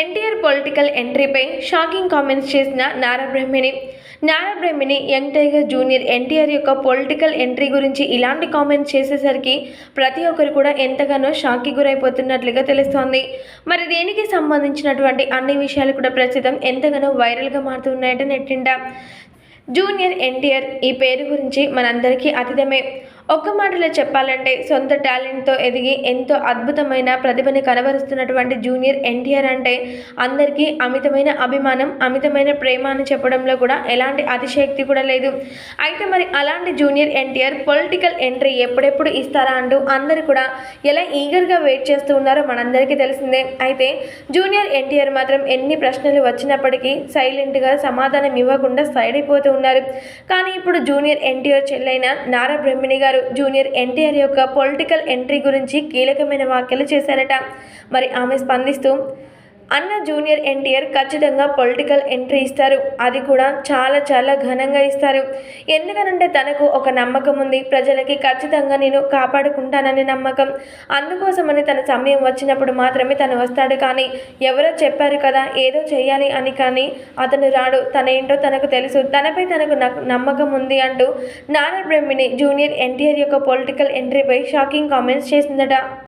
NTR political ఎంట్రీపై shocking comments చేసిన Nara Brahmani Nara Brahmani young tiger junior NTR యొక్క political entry గురించి ఇలాంటి కామెంట్స్ చేసేసరికి ప్రతి ఒక్కరు కూడా ఎంతగానో షాక్కి గురైపోతున్నట్లుగా తెలుస్తోంది. మరి దేనికి సంబంధించినటువంటి అన్ని విషయాలు కూడా ప్రస్తుతం ఎంతగానో వైరల్గా మారుతున్నాయట నెట్టింట జూనియర్ ఎన్టీఆర్ ఈ పేరు గురించి మనందరికీ అతిథమే ఒక్క మాటలో చెప్పాలంటే సొంత టాలెంట్తో ఎదిగి ఎంతో అద్భుతమైన ప్రతిభని కనబరుస్తున్నటువంటి జూనియర్ ఎన్టీఆర్ అంటే అందరికీ అమితమైన అభిమానం అమితమైన ప్రేమ అని చెప్పడంలో కూడా ఎలాంటి అతిశయక్తి కూడా లేదు. అయితే మరి అలాంటి జూనియర్ ఎన్టీఆర్ పొలిటికల్ ఎంట్రీ ఎప్పుడెప్పుడు ఇస్తారా అంటూ అందరూ కూడా ఎలా ఈగర్గా వెయిట్ చేస్తూ ఉన్నారో మనందరికీ తెలిసిందే. అయితే జూనియర్ ఎన్టీఆర్ మాత్రం ఎన్ని ప్రశ్నలు వచ్చినప్పటికీ సైలెంట్గా సమాధానం ఇవ్వకుండా సైడ్ అయిపోతూ ఉన్నారు. కానీ ఇప్పుడు జూనియర్ ఎన్టీఆర్ చెల్లైన నారా బ్రహ్మిణి గారు జూనియర్ ఎన్టీఆర్ యొక్క పొలిటికల్ ఎంట్రీ గురించి కీలకమైన వ్యాఖ్యలు చేశారట. మరి ఆమె స్పందిస్తూ అన్న జూనియర్ ఎన్టీఆర్ ఖచ్చితంగా పొలిటికల్ ఎంట్రీ ఇస్తారు. అది కూడా చాలా చాలా ఘనంగా ఇస్తారు. ఎందుకనంటే తనకు ఒక నమ్మకం ఉంది. ప్రజలకి ఖచ్చితంగా నేను కాపాడుకుంటాననే నమ్మకం. అందుకోసమని తన సమయం వచ్చినప్పుడు మాత్రమే తను వస్తాడు. కానీ ఎవరో చెప్పారు కదా ఏదో చేయాలి అని కానీ అతను రాడు. తన ఏంటో తనకు తెలుసు. తనపై తనకు నమ్మకం ఉంది అంటూ నారా బ్రహ్మిణి జూనియర్ ఎన్టీఆర్ యొక్క పొలిటికల్ ఎంట్రీపై షాకింగ్ కామెంట్స్ చేసిందట.